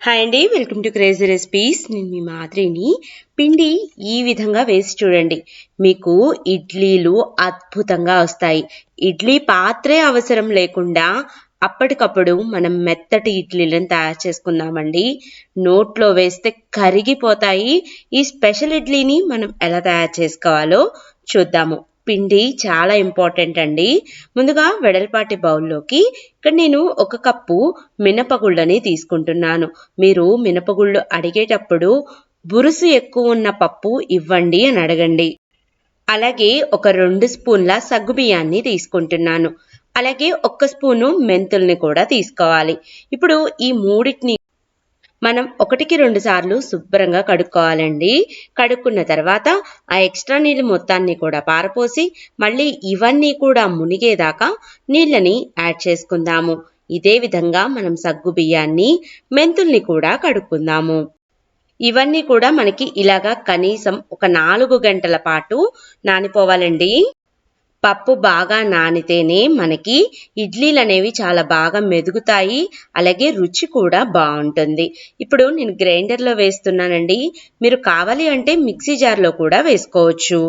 Hi అండి welcome to crazy recipes నేను మీ మాదిరిని పిండి ఈ విధంగా వేసి చూడండి. మీకు ఇడ్లీలు అద్భుతంగా వస్తాయి. ఇడ్లీ పాత్రే అవసరం లేకుండా అప్పటికప్పుడు మనం మెత్తటి ఇడ్లీలను తయారు చేసుకుందామండి. నోట్లో వేస్తే కరిగిపోతాయి. ఈ స్పెషల్ ఇడ్లీని మనం ఎలా తయారు చేసుకోవాలో చూద్దాము. పిండి చాలా ఇంపార్టెంట్ అండి. ముందుగా వెడల్పాటి బౌల్లోకి ఇక్కడ నేను ఒక కప్పు మినపగుళ్ళని తీసుకుంటున్నాను. మీరు మినపగుళ్ళు అడిగేటప్పుడు బురుసు ఎక్కువ ఉన్న పప్పు ఇవ్వండి అని అడగండి. అలాగే ఒక రెండు స్పూన్ల సగ్గుబియ్యాన్ని తీసుకుంటున్నాను. అలాగే ఒక్క స్పూను మెంతుల్ని కూడా తీసుకోవాలి. ఇప్పుడు ఈ మూడింటిని మనం ఒకటికి రెండు సార్లు శుభ్రంగా కడుక్కోవాలండి. కడుక్కున్న తర్వాత ఆ ఎక్స్ట్రా నీళ్ళు మొత్తాన్ని కూడా పారపోసి మళ్ళీ ఇవన్నీ కూడా మునిగేదాకా నీళ్ళని యాడ్ చేసుకుందాము. ఇదే విధంగా మనం సగ్గు బియ్యాన్ని మెంతుల్ని కూడా కడుక్కుందాము. ఇవన్నీ కూడా మనకి ఇలాగా కనీసం ఒక నాలుగు గంటల పాటు నానిపోవాలండి. పప్పు బాగా నానితేనే మనకి ఇడ్లీలు అనేవి చాలా బాగా మెదుగుతాయి అలాగే రుచి కూడా బాగుంటుంది. ఇప్పుడు నేను గ్రైండర్లో వేస్తున్నానండి. మీరు కావాలి అంటే మిక్సీ జార్లో కూడా వేసుకోవచ్చు.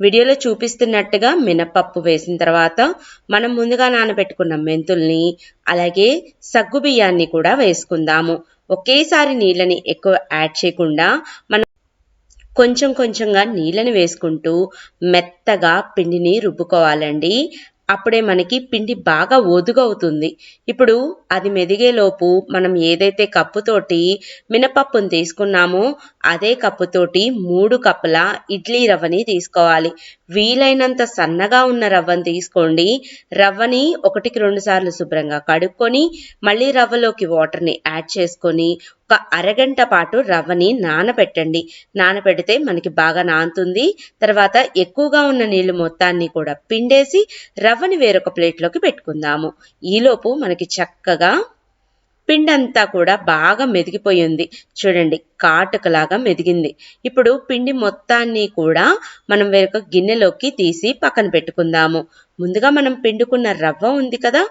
వీడియోలో చూపిస్తున్నట్టుగా మినపప్పు వేసిన తర్వాత మనం ముందుగా నానబెట్టుకున్న మెంతుల్ని అలాగే సగ్గు బియ్యాన్ని కూడా వేసుకుందాము. ఒకేసారి నీళ్ళని ఎక్కువ యాడ్ చేయకుండా మనం కొంచెం కొంచెంగా నీళ్ళని వేసుకుంటూ మెత్తగా పిండిని రుబ్బుకోవాలండి. అప్పుడే మనకి పిండి బాగా ఒదుగవుతుంది. ఇప్పుడు అది మెదిగేలోపు మనం ఏదైతే కప్పుతోటి మినపప్పును తీసుకున్నామో అదే కప్పుతోటి మూడు కప్పుల ఇడ్లీ రవ్వని తీసుకోవాలి. వీలైనంత సన్నగా ఉన్న రవ్వను తీసుకోండి. రవ్వని ఒకటికి రెండు సార్లు శుభ్రంగా కడుక్కొని మళ్ళీ రవ్వలోకి వాటర్ని యాడ్ చేసుకొని ఒక అరగంట పాటు రవ్వని నానబెట్టండి నానబెడితే మనకి బాగా నానుతుంది. తర్వాత ఎక్కువగా ఉన్న నీళ్ళు మొత్తాన్ని కూడా పిండేసి రవ్వని వేరొక ప్లేట్లోకి పెట్టుకుందాము. ఈలోపు మనకి చక్కగా పిండి కూడా బాగా మెదిగిపోయింది. చూడండి కాటుకలాగా మెదిగింది. ఇప్పుడు పిండి మొత్తాన్ని కూడా మనం వేరొక గిన్నెలోకి తీసి పక్కన పెట్టుకుందాము. ముందుగా మనం పిండుకున్న రవ్వ ఉంది కదా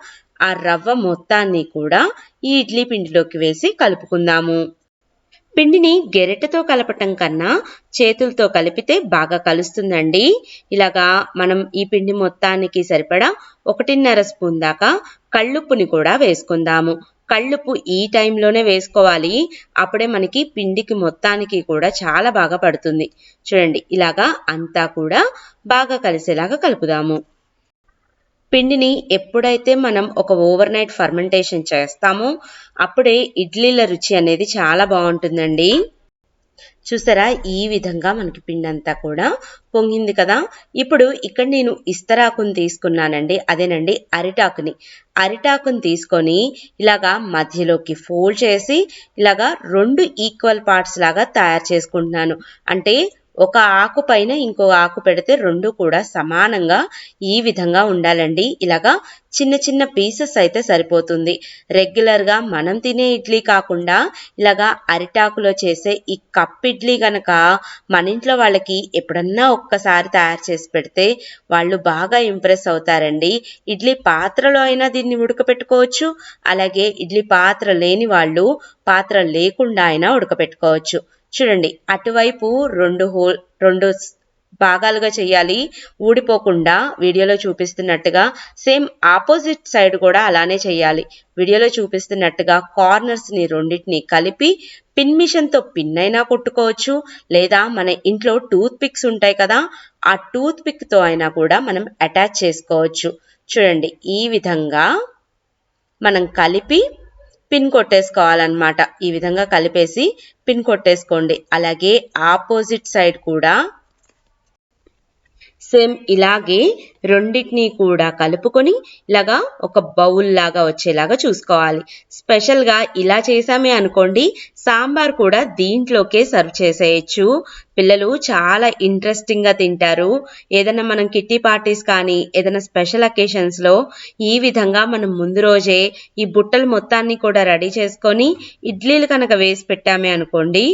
ఆ రవ్వ మొత్తాన్ని కూడా ఈ ఇడ్లీ పిండిలోకి వేసి కలుపుకుందాము. పిండిని గెరెటతో కలపటం కన్నా చేతులతో కలిపితే బాగా కలుస్తుందండి. ఇలాగా మనం ఈ పిండి మొత్తానికి సరిపడా ఒకటిన్నర స్పూన్ దాకా కళ్ళుప్పుని కూడా వేసుకుందాము. కళ్ళుప్పు ఈ టైంలోనే వేసుకోవాలి. అప్పుడే మనకి పిండికి మొత్తానికి కూడా చాలా బాగా పడుతుంది. చూడండి ఇలాగా అంతా కూడా బాగా కలిసేలాగా కలుపుదాము. పిండిని ఎప్పుడైతే మనం ఒక ఓవర్ నైట్ ఫర్మెంటేషన్ చేస్తామో అప్పుడే ఇడ్లీల రుచి అనేది చాలా బాగుంటుందండి. చూసారా? ఈ విధంగా మనకి పిండి అంతా కూడా పొంగింది కదా? ఇప్పుడు ఇక్కడ నేను ఇస్తరాకుని తీసుకున్నానండి. అదేనండి అరిటాకుని. అరిటాకుని తీసుకొని ఇలాగా మధ్యలోకి ఫోల్డ్ చేసి ఇలాగా రెండు ఈక్వల్ పార్ట్స్ లాగా తయారు చేసుకుంటున్నాను. అంటే ఒక ఆకు పైన ఇంకో ఆకు పెడితే రెండు కూడా సమానంగా ఈ విధంగా ఉండాలండి. ఇలాగా చిన్న చిన్న పీసెస్ అయితే సరిపోతుంది. రెగ్యులర్గా మనం తినే ఇడ్లీ కాకుండా ఇలాగా అరిటాకులో చేసే ఈ కప్ ఇడ్లీ గనక మన ఇంట్లో వాళ్ళకి ఎప్పుడన్నా ఒక్కసారి తయారు చేసి పెడితే వాళ్ళు బాగా ఇంప్రెస్ అవుతారండి. ఇడ్లీ పాత్రలో అయినా దీన్ని ఉడకపెట్టుకోవచ్చు. అలాగే ఇడ్లీ పాత్ర లేని వాళ్ళు పాత్ర లేకుండా అయినా ఉడకపెట్టుకోవచ్చు. చూడండి అటువైపు రెండు హోల్ రెండు భాగాలుగా చేయాలి. ఊడిపోకుండా వీడియోలో చూపిస్తున్నట్టుగా సేమ్ ఆపోజిట్ సైడ్ కూడా అలానే చేయాలి. వీడియోలో చూపిస్తున్నట్టుగా కార్నర్స్ని రెండింటిని కలిపి పిన్ మిషన్తో పిన్ అయినా కొట్టుకోవచ్చు. లేదా మన ఇంట్లో టూత్ పిక్స్ ఉంటాయి కదా ఆ టూత్ పిక్తో అయినా కూడా మనం అటాచ్ చేసుకోవచ్చు. చూడండి ఈ విధంగా మనం కలిపి పిన్ కొట్టేసుకోవాలన్నమాట. ఈ విధంగా కలిపేసి పిన్ కొట్టేసుకోండి. అలాగే ఆపోజిట్ సైడ్ కూడా సేమ్ ఇలాగే రెండింటిని కూడా కలుపుకొని ఇలాగా ఒక బౌల్ లాగా వచ్చేలాగా చూసుకోవాలి. స్పెషల్గా ఇలా చేసామే అనుకోండి సాంబార్ కూడా దీంట్లోకే సర్వ్ చేసేయచ్చు. పిల్లలు చాలా ఇంట్రెస్టింగ్గా తింటారు. ఏదైనా మనం కిట్టి పార్టీస్ కానీ ఏదైనా స్పెషల్ అకేషన్స్లో ఈ విధంగా మనం ముందు రోజే ఈ బుట్టలు మొత్తాన్ని కూడా రెడీ చేసుకొని ఇడ్లీలు కనుక వేసి పెట్టామే అనుకోండి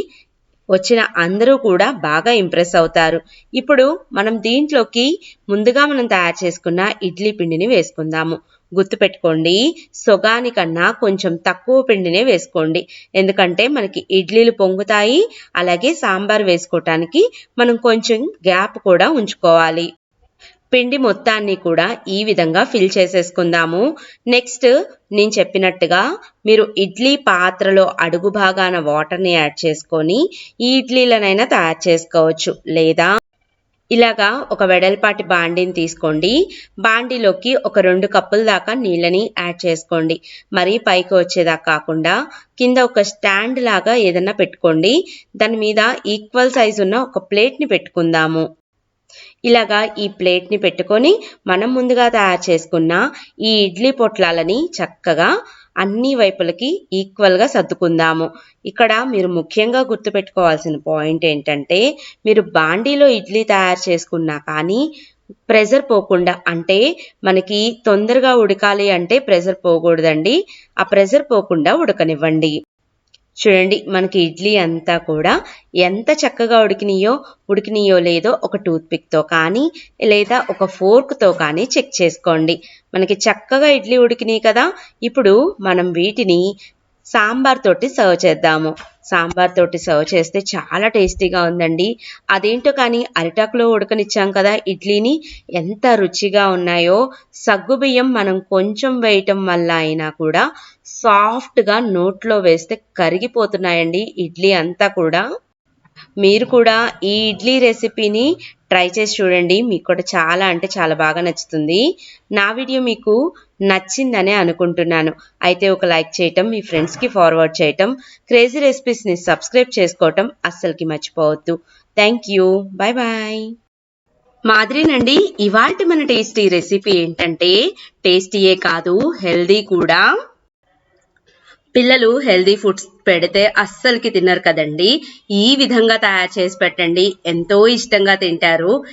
వచ్చిన అందరూ కూడా బాగా ఇంప్రెస్ అవుతారు. ఇప్పుడు మనం దీంట్లోకి ముందుగా మనం తయారు చేసుకున్న ఇడ్లీ పిండిని వేసుకుందాము. గుర్తుపెట్టుకోండి సొగానికన్నా కొంచెం తక్కువ పిండినే వేసుకోండి. ఎందుకంటే మనకి ఇడ్లీలు పొంగుతాయి అలాగే సాంబార్ వేసుకోవటానికి మనం కొంచెం గ్యాప్ కూడా ఉంచుకోవాలి. పిండి మొత్తాన్ని కూడా ఈ విధంగా ఫిల్ చేసేసుకుందాము. నెక్స్ట్ నేను చెప్పినట్టుగా మీరు ఇడ్లీ పాత్రలో అడుగు భాగాన వాటర్ని యాడ్ చేసుకొని ఈ ఇడ్లీలనైనా తయారు చేసుకోవచ్చు. లేదా ఇలాగా ఒక వెడల్పాటి బాండిని తీసుకోండి. బాండిలోకి ఒక రెండు కప్పుల దాకా నీళ్ళని యాడ్ చేసుకోండి. మరీ పైకి వచ్చేదాకా కాకుండా కింద ఒక స్టాండ్ లాగా ఏదన్నా పెట్టుకోండి. దాని మీద ఈక్వల్ సైజ్ ఉన్న ఒక ప్లేట్ని పెట్టుకుందాము. ఇలాగా ఈ ప్లేట్ని పెట్టుకొని మనం ముందుగా తయారు చేసుకున్న ఈ ఇడ్లీ పొట్లాలని చక్కగా అన్ని వైపులకి ఈక్వల్గా సర్దుకుందాము. ఇక్కడ మీరు ముఖ్యంగా గుర్తుపెట్టుకోవాల్సిన పాయింట్ ఏంటంటే మీరు బాండీలో ఇడ్లీ తయారు చేసుకున్నా కానీ ప్రెజర్ పోకుండా అంటే మనకి తొందరగా ఉడకాలి అంటే ప్రెజర్ పోకూడదండి. ఆ ప్రెజర్ పోకుండా ఉడకనివ్వండి. చూడండి మనకి ఇడ్లీ అంతా కూడా ఎంత చక్కగా ఉడికినాయో ఉడికినాయో లేదో ఒక టూత్పిక్తో కానీ లేదా ఒక ఫోర్క్తో కానీ చెక్ చేసుకోండి. మనకి చక్కగా ఇడ్లీ ఉడికినాయి కదా ఇప్పుడు మనం వీటిని సాంబార్ తోటి సర్వ్ చేద్దాము. సాంబార్ తోటి సర్వ్ చేస్తే చాలా టేస్టీగా ఉందండి. అదేంటో కానీ అరిటాకులో ఉడకనిచ్చాం కదా ఇడ్లీని ఎంత రుచిగా ఉన్నాయో. సగ్గుబియ్యం మనం కొంచెం వేయటం వల్ల అయినా కూడా సాఫ్ట్గా నోట్లో వేస్తే కరిగిపోతున్నాయండి ఇడ్లీ అంతా కూడా. మీరు కూడా ఈ ఇడ్లీ రెసిపీని ట్రై చేసి చూడండి. మీకు కూడా చాలా అంటే చాలా బాగా నచ్చుతుంది. నా వీడియో మీకు నచ్చిందనే అనుకుంటున్నాను. అయితే ఒక లైక్ చేయటం మీ ఫ్రెండ్స్కి ఫార్వర్డ్ చేయటం క్రేజీ రెసిపీస్ని సబ్స్క్రైబ్ చేసుకోవటం అస్సలకి మర్చిపోవద్దు. థ్యాంక్ యూ బాయ్ బాయ్ మాదిరినండి ఇవాళ మన టేస్టీ రెసిపీ ఏంటంటే టేస్టీయే కాదు హెల్దీ కూడా. పిల్లలు హెల్దీ ఫుడ్స్ పెడితే అస్సలకి తిన్నారు కదండి. ఈ విధంగా తయారు చేసి పెట్టండి. ఎంతో ఇష్టంగా తింటారు.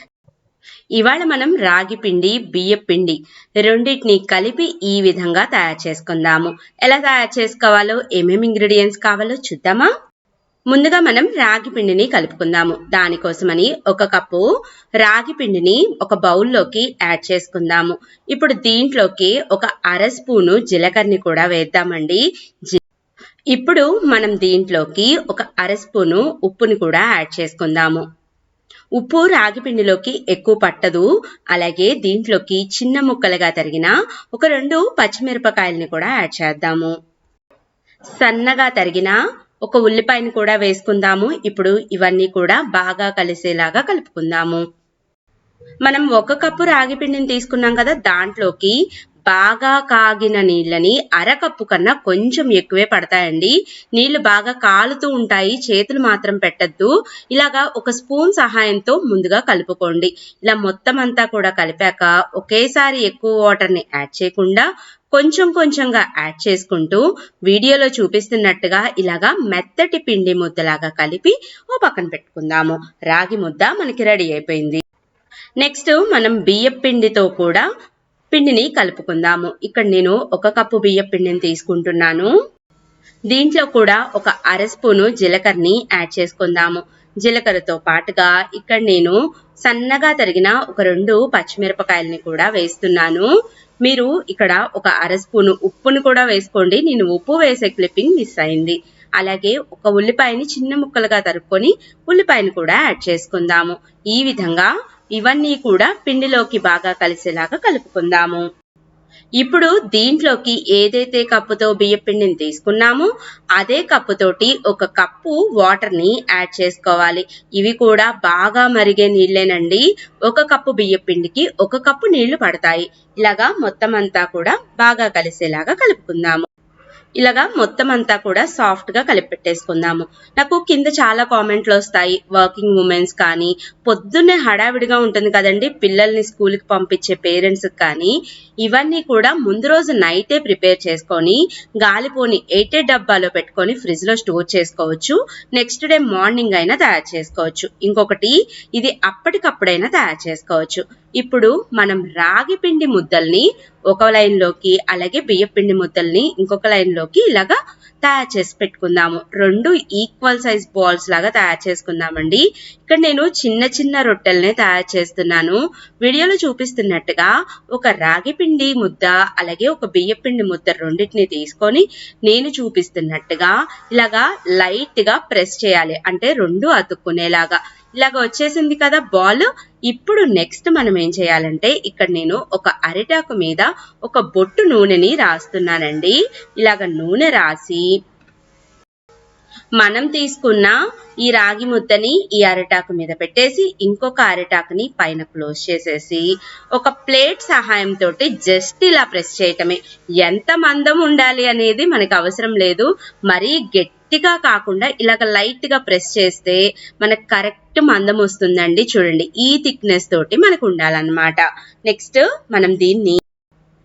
ఇవాళ మనం రాగి పిండి బియ్య పిండి రెండింటిని కలిపి ఈ విధంగా తయారు చేసుకుందాము. ఎలా తయారు చేసుకోవాలో ఏమేమి ఇంగ్రీడియంట్స్ కావాలో చూద్దామా? ముందుగా మనం రాగి పిండిని కలుపుకుందాము. దానికోసమని ఒక కప్పు రాగి పిండిని ఒక బౌల్లోకి యాడ్ చేసుకుందాము. ఇప్పుడు దీంట్లోకి ఒక అర స్పూను జీలకర్రని కూడా వేద్దామండి. ఇప్పుడు మనం దీంట్లోకి ఒక అర స్పూను ఉప్పుని కూడా యాడ్ చేసుకుందాము. ఉప్పు రాగిపిండిలోకి ఎక్కువ పట్టదు. అలాగే దీంట్లోకి చిన్న ముక్కలుగా తరిగిన ఒక రెండు పచ్చిమిరపకాయలని కూడా యాడ్ చేద్దాము. సన్నగా తరిగిన ఒక ఉల్లిపాయని కూడా వేసుకుందాము. ఇప్పుడు ఇవన్నీ కూడా బాగా కలిసేలాగా కలుపుకుందాము. మనం ఒక కప్పు రాగి పిండిని తీసుకున్నాం కదా దాంట్లోకి బాగా కాగిన నీళ్ళని అరకప్పు కన్నా కొంచెం ఎక్కువే పడతాయండి. నీళ్ళు బాగా కాలుతూ ఉంటాయి. చేతులు మాత్రం పెట్టద్దు. ఇలాగా ఒక స్పూన్ సహాయంతో ముందుగా కలుపుకోండి. ఇలా మొత్తం అంతా కూడా కలిపాక ఒకేసారి ఎక్కువ వాటర్ని యాడ్ చేయకుండా కొంచెం కొంచెంగా యాడ్ చేసుకుంటూ వీడియోలో చూపిస్తున్నట్టుగా ఇలాగా మెత్తటి పిండి ముద్దలాగా కలిపి ఓ పక్కన పెట్టుకుందాము. రాగి ముద్ద మనకి రెడీ అయిపోయింది. నెక్స్ట్ మనం బియ్యం పిండితో కూడా పిండిని కలుపుకుందాము. ఇక్కడ నేను ఒక కప్పు బియ్య పిండిని తీసుకుంటున్నాను. దీంట్లో కూడా ఒక అర స్పూను జీలకర్రని యాడ్ చేసుకుందాము. జీలకర్రతో పాటుగా ఇక్కడ నేను సన్నగా తరిగిన ఒక రెండు పచ్చిమిరపకాయలని కూడా వేస్తున్నాను. మీరు ఇక్కడ ఒక అర స్పూను ఉప్పును కూడా వేసుకోండి. నేను ఉప్పు వేసే క్లిప్పింగ్ మిస్ అయింది. అలాగే ఒక ఉల్లిపాయని చిన్న ముక్కలుగా తరుక్కొని ఉల్లిపాయని కూడా యాడ్ చేసుకుందాము. ఈ విధంగా ఇవన్నీ కూడా పిండిలోకి బాగా కలిసేలాగా కలుపుకుందాము. ఇప్పుడు దీంట్లోకి ఏదైతే కప్పుతో బియ్యపిండిని తీసుకున్నామో అదే కప్పుతోటి ఒక కప్పు వాటర్ని యాడ్ చేసుకోవాలి. ఇవి కూడా బాగా మరిగే నీళ్ళేనండి. ఒక కప్పు బియ్య పిండికి ఒక కప్పు నీళ్ళు పడతాయి. ఇలాగా మొత్తం అంతా కూడా బాగా కలిసేలాగా కలుపుకుందాము. ఇలాగా మొత్తం అంతా కూడా సాఫ్ట్గా నాకు కింద చాలా కామెంట్లు వస్తాయి వర్కింగ్ ఉమెన్స్ కానీ పొద్దున్నే హడావిడిగా ఉంటుంది కదండి పిల్లల్ని స్కూల్కి పంపించే పేరెంట్స్ కానీ ఇవన్నీ కూడా ముందు రోజు నైటే ప్రిపేర్ చేసుకొని గాలిపోని ఎయిటెడ్ డబ్బాలో పెట్టుకొని ఫ్రిడ్జ్లో స్టోర్ చేసుకోవచ్చు. నెక్స్ట్ డే మార్నింగ్ అయినా తయారు చేసుకోవచ్చు. ఇంకొకటి ఇది అప్పటికప్పుడైనా తయారు చేసుకోవచ్చు. ఇప్పుడు మనం రాగి పిండి ముద్దల్ని ఒక లైన్లోకి అలాగే బియ్యపిండి ముద్దల్ని ఇంకొక లైన్లోకి ఇలాగా తయారు చేసి పెట్టుకుందాము. రెండు ఈక్వల్ సైజ్ బాల్స్ లాగా తయారు చేసుకుందామండి. ఇక్కడ నేను చిన్న చిన్న రొట్టెల్ని తయారు చేస్తున్నాను. వీడియోలో చూపిస్తున్నట్టుగా ఒక రాగి పిండి ముద్ద అలాగే ఒక బియ్యపిండి ముద్ద రెండింటిని తీసుకొని నేను చూపిస్తున్నట్టుగా ఇలాగా లైట్గా ప్రెస్ చేయాలి. అంటే రెండు అతుక్కునేలాగా. ఇలాగ వచ్చేసింది కదా బాల్. ఇప్పుడు నెక్స్ట్ మనం ఏం చేయాలంటే ఇక్కడ నేను ఒక అరిటాకు మీద ఒక బొట్టు నూనెని రాస్తున్నానండి. ఇలాగ నూనె రాసి మనం తీసుకున్న ఈ రాగి ముద్దని ఈ అరిటాకు మీద పెట్టేసి ఇంకొక అరిటాకుని పైన క్లోజ్ చేసేసి ఒక ప్లేట్ సహాయంతో జస్ట్ ఇలా ప్రెస్ చేయటమే. ఎంత మందం ఉండాలి అనేది మనకు అవసరం లేదు. మరీ గట్టిగా కాకుండా ఇలాగ లైట్గా ప్రెస్ చేస్తే మనకు కరెక్ట్ మందం వస్తుందండి. చూడండి ఈ థిక్నెస్ తోటి మనకు ఉండాలన్నమాట. నెక్స్ట్ మనం దీన్ని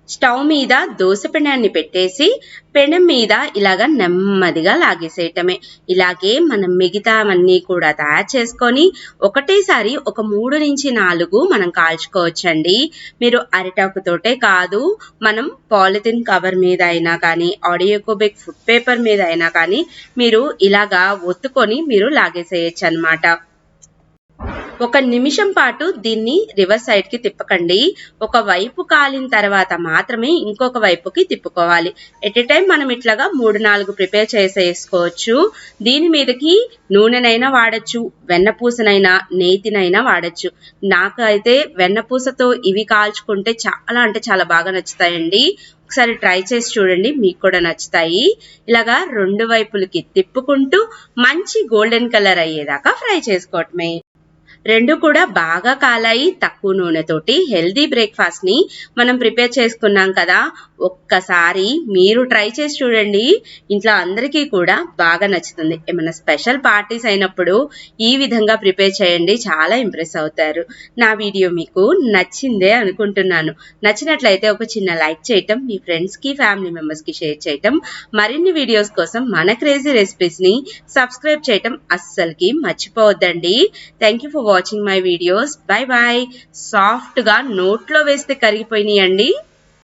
స్టవ్ మీద దోశ పెనాన్ని పెట్టేసి పెనం మీద ఇలాగ నెమ్మదిగా లాగేసేయటమే. ఇలాగే మనం మిగతావన్నీ కూడా తయారు చేసుకొని ఒకటేసారి ఒక మూడు నుంచి నాలుగు మనం కాల్చుకోవచ్చండి. మీరు అరిటాకుతోటే కాదు మనం పాలిథిన్ కవర్ మీద అయినా కానీ ఆడియోకోబిక్ ఫుడ్ పేపర్ మీద అయినా కానీ మీరు ఇలాగా ఒత్తుకొని మీరు లాగేసేయచ్చు అనమాట ఒక నిమిషం పాటు దీన్ని రివర్స్ సైడ్కి తిప్పకండి. ఒక వైపు కాలిన తర్వాత మాత్రమే ఇంకొక వైపుకి తిప్పుకోవాలి. ఎట్ ఎ టైం మనం ఇట్లాగా మూడు నాలుగు ప్రిపేర్ చేసేసుకోవచ్చు. దీని మీదకి నూనెనైనా వాడచ్చు వెన్నపూసనైనా నేతినైనా వాడచ్చు. నాకు అయితే వెన్నపూసతో ఇవి కాల్చుకుంటే చాలా అంటే చాలా బాగా నచ్చుతాయండి. ఒకసారి ట్రై చేసి చూడండి మీకు కూడా నచ్చుతాయి. ఇలాగా రెండు వైపులకి తిప్పుకుంటూ మంచి గోల్డెన్ కలర్ అయ్యేదాకా ఫ్రై చేసుకోవటమే. రెండు కూడా బాగా కాలాయి తక్కువ నూనెతోటి. హెల్దీ బ్రేక్ఫాస్ట్ని మనం ప్రిపేర్ చేసుకున్నాం కదా. ఒక్కసారి మీరు ట్రై చేసి చూడండి. ఇంట్లో అందరికీ కూడా బాగా నచ్చుతుంది. ఏమైనా స్పెషల్ పార్టీస్ అయినప్పుడు ఈ విధంగా ప్రిపేర్ చేయండి. చాలా ఇంప్రెస్ అవుతారు. నా వీడియో మీకు నచ్చిందే అనుకుంటున్నాను. నచ్చినట్లయితే ఒక చిన్న లైక్ చేయటం మీ ఫ్రెండ్స్కి ఫ్యామిలీ మెంబర్స్కి షేర్ చేయటం మరిన్ని వీడియోస్ కోసం మన క్రేజీ రెసిపీస్ని సబ్స్క్రైబ్ చేయటం అస్సలకి మర్చిపోవద్దండి. Thank you for watching my videos bye bye సాఫ్ట్గా నోట్లో వేస్తే కరిగిపోయినాయండి.